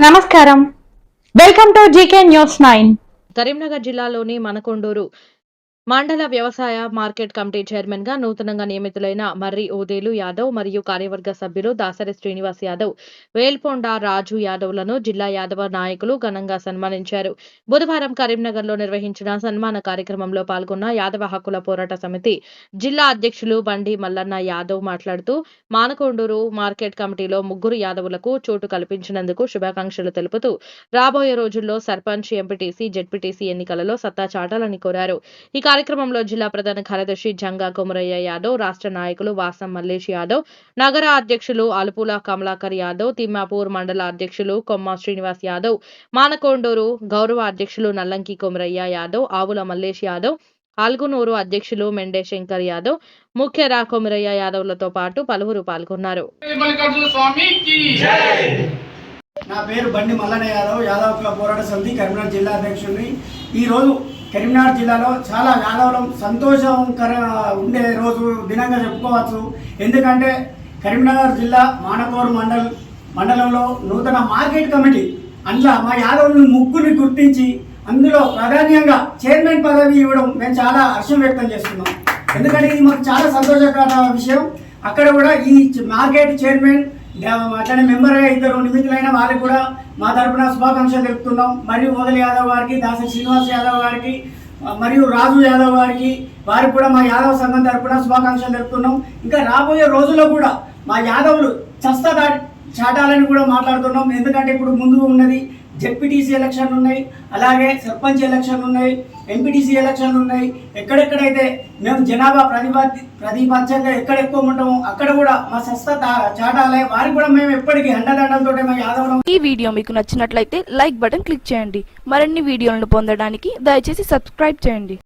నమస్కారం. Welcome to GK news nine. Karimnagar జిల్లాలోని మనకొండూరు మండల వ్యవసాయ మార్కెట్ కమిటీ చైర్మన్గా నూతనంగా నియమితులైన మర్రి ఓదేలు యాదవ్ మరియు కార్యవర్గ సభ్యులు దాసరి శ్రీనివాస్ యాదవ్ వేల్పొండ రాజు యాదవ్లను జిల్లా యాదవ నాయకులు ఘనంగా సన్మానించారు. బుధవారం కరీంనగర్లో నిర్వహించిన సన్మాన కార్యక్రమంలో పాల్గొన్న యాదవ హక్కుల పోరాట సమితి జిల్లా అధ్యక్షులు బండి మల్లన్న యాదవ్ మాట్లాడుతూ మానకొండూరు మార్కెట్ కమిటీలో ముగ్గురు యాదవులకు చోటు కల్పించినందుకు శుభాకాంక్షలు తెలుపుతూ రాబోయే రోజుల్లో సర్పంచ్ ఎంపీటీసీ జెడ్పీటీసీ ఎన్నికలలో సత్తా చాటాలని కోరారు. ఈ కార్యక్రమంలో జిల్లా ప్రధాన కార్యదర్శి జంగా కొమరయ్య యాదవ్ రాష్ట్ర నాయకులు వాసం మల్లేష్ యాదవ్ నగర అధ్యక్షులు అలుపుల కమలాకర్ యాదవ్ తిమ్మాపూర్ మండల అధ్యక్షులు కొమ్మ శ్రీనివాస్ యాదవ్ మానకొండూరు గౌరవ అధ్యక్షులు నల్లంకి కొమరయ్య యాదవ్ ఆవుల మల్లేష్ యాదవ్ ఆల్గునూరు అధ్యక్షులు మెండే శంకర్ యాదవ్ ముఖ్య రా కొమరయ్య యాదవ్లతో పాటు పలువురు పాల్గొన్నారు. నా పేరు బండి మల్లన్న యాదవ్ యాదవ్ క్లబ్ పోరాట సమితి కరీంనగర్ జిల్లా అధ్యక్షుడిని. ఈరోజు కరీంనగర్ జిల్లాలో చాలా యాదవులం సంతోషంకర ఉండే రోజు దినంగా చెప్పుకోవచ్చు. ఎందుకంటే కరీంనగర్ జిల్లా మానకోరు మండల్ మండలంలో నూతన మార్కెట్ కమిటీ అందులో మా యాదవులను ముగ్గురిని గుర్తించి అందులో ప్రాధాన్యంగా చైర్మన్ పదవి ఇవ్వడం మేము చాలా హర్షం వ్యక్తం చేస్తున్నాం. ఎందుకంటే ఇది మాకు చాలా సంతోషకర విషయం. అక్కడ కూడా ఈ మార్కెట్ చైర్మన్ అట్లనే మెంబర్గా ఇద్దరు నిమిత్తులైన వారికి కూడా మా తరపున శుభాకాంక్షలు తెలుపుతున్నాం. మరియు మొదలు యాదవ్ గారికి దాసరి శ్రీనివాస్ యాదవ్ గారికి మరియు రాజు యాదవ్ గారికి వారికి కూడా మా యాదవ్ సంఘం తరపున శుభాకాంక్షలు తెలుపుతున్నాం. ఇంకా రాబోయే రోజుల్లో కూడా మా యాదవులు చస్తా దా- చాటాలని కూడా మాట్లాడుతున్నాం. ఎందుకంటే ఇప్పుడు ముందు ఉన్నది జెడ్పీటీసీ ఎలక్షన్లు ఉన్నాయి అలాగే సర్పంచ్ ఎలక్షన్లు ఉన్నాయి ఎంపీటీసీ ఎలక్షన్లు ఉన్నాయి. ఎక్కడెక్కడైతే మేము జనాభా ప్రతిపాది ప్రతిపక్షంగా ఎక్కడ ఎక్కువ ఉంటామో అక్కడ కూడా మా సంస్థ చాటాలే. వారికి కూడా మేము ఎప్పటికీ అండదండలతో మా ఈ వీడియో మీకు నచ్చినట్లయితే లైక్ బటన్ క్లిక్ చేయండి. మరిన్ని వీడియోలను పొందడానికి దయచేసి సబ్స్క్రైబ్ చేయండి.